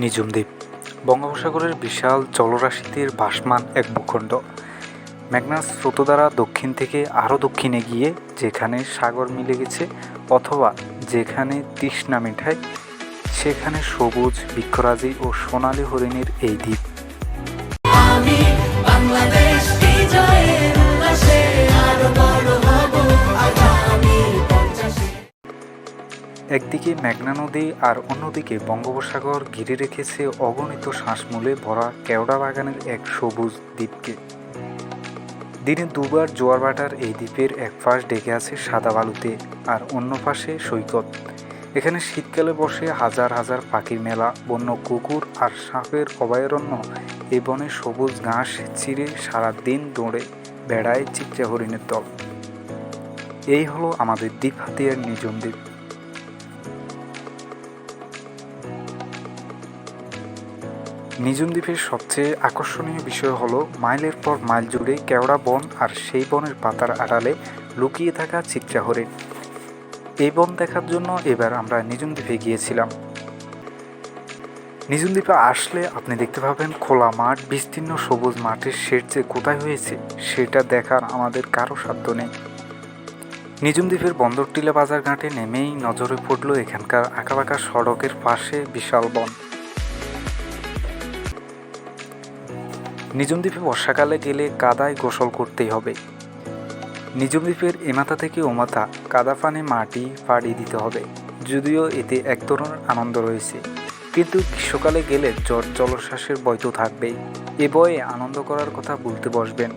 নিজুম দ্বীপ বঙ্গোপসাগরের বিশাল জলরাশিতে ভাসমান এক ভূখণ্ড। ম্যাগনাস স্রোত দ্বারা দক্ষিণ থেকে আরও দক্ষিণে গিয়ে যেখানে সাগর মিলে গেছে অথবা যেখানে তৃষ্ণা মিঠায় সেখানে সবুজ, বৃক্ষরাজি ও সোনালি হরিণের এই দ্বীপ। একদিকে মেঘনা নদী আর অন্যদিকে বঙ্গোপসাগর ঘিরে রেখেছে অগণিত শ্বাসমূলে ভরা কেওড়া বাগানের এক সবুজ দ্বীপকে। দিনে দুবার জোয়ার ভাটার এই দ্বীপের এক পাশ ডেকে আছে সাদা বালুতে আর অন্য পাশে সৈকত। এখানে শীতকালে বসে হাজার হাজার পাখির মেলা, বন্য কুকুর আর সাপের অভয়ারণ্য। এই বনে সবুজ ঘাস চিরে সারা দিন দৌড়ে বেড়ায় চিত্রা হরিণের দল। এই হলো আমাদের দ্বীপ হাতিয়ার নিজম দ্বীপ। নিজুম দ্বীপের সবচেয়ে আকর্ষণীয় বিষয় হলো, মাইলের পর মাইল জুড়ে কেওড়া বন আর সেই বনের পাতার আড়ালে লুকিয়ে থাকা চিত্রা হরিণ এই বন দেখার জন্য এবার আমরা নিজুম দ্বীপে গিয়েছিলাম। নিজুম দ্বীপে আসলে আপনি দেখতে পাবেন খোলা মাঠ, বিস্তীর্ণ সবুজ মাঠের শেড যে কোথায় হয়েছে, সেটা দেখার আমাদের কারও সাধ্য নেই। নিজুম দ্বীপের বন্দরটিলা বাজার ঘাটে নেমেই নজরে পড়ল এখানকার আঁকাবাঁকা সড়কের পাশে বিশাল বন। নিজুম দ্বীপে বর্ষাকালে গেলে কাদায় গোসল করতেই হবে। নিজুম দ্বীপের এমাথা থেকে ওমাথা কাদা পানে মাটি পাড়ি দিতে হবে। যদিও এতে এক ধরনের আনন্দ রয়েছে। কিন্তু গ্রীষ্মকালে গেলে জ্বর জলশ্বাসের ভয় তো থাকবেই। এ বয়ে আনন্দ করার কথা বলতে বসবেন।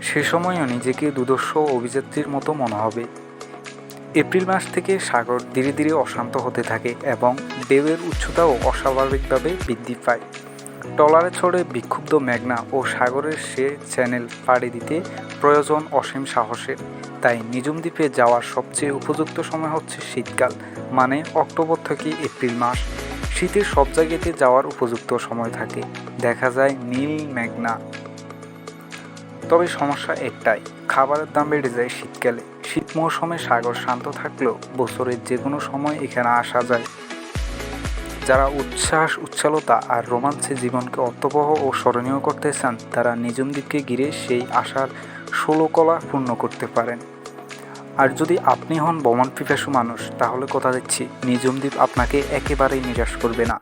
সে সময়ও নিজেকে দুদর্শ অভিযাত্রীর মতো মনে হবে। এপ্রিল মাস থেকে সাগর ধীরে ধীরে অশান্ত হতে থাকে এবং ঢেউয়ের উচ্চতাও অস্বাভাবিকভাবে বৃদ্ধি পায়। ট্রলারে ছড়ে বিক্ষুব্ধ মেঘনা ও সাগরের সে চ্যানেল পাড়ি দিতে প্রয়োজন অসীম সাহসের তাই নিজুম দ্বীপে যাওয়ার সবচেয়ে উপযুক্ত সময় হচ্ছে শীতকাল মানে অক্টোবর থেকে এপ্রিল মাস। শীতের সব জায়গাতে যাওয়ার উপযুক্ত সময় থাকে। দেখা যায় নীল মেঘনা। তবে সমস্যা একটাই, খাবারের দাম বেড়ে যায় শীতকালে। শীত মৌসুমে সাগর শান্ত থাকলেও বছরের যে কোনো সময় এখানে আসা যায়। যারা উচ্ছ্বাস উচ্ছলতা আর রোমাঞ্চে জীবনকে অর্থবহ ও স্মরণীয় করতে চান, তারা নিজম দ্বীপকে ঘিরে সেই আশার ষোলকলা পূর্ণ করতে পারেন। আর যদি আপনি হন ভ্রমণ পিপাসু মানুষ, তাহলে কথা দিচ্ছি নিজম দ্বীপ আপনাকে একেবারেই নিরাশ করবে না।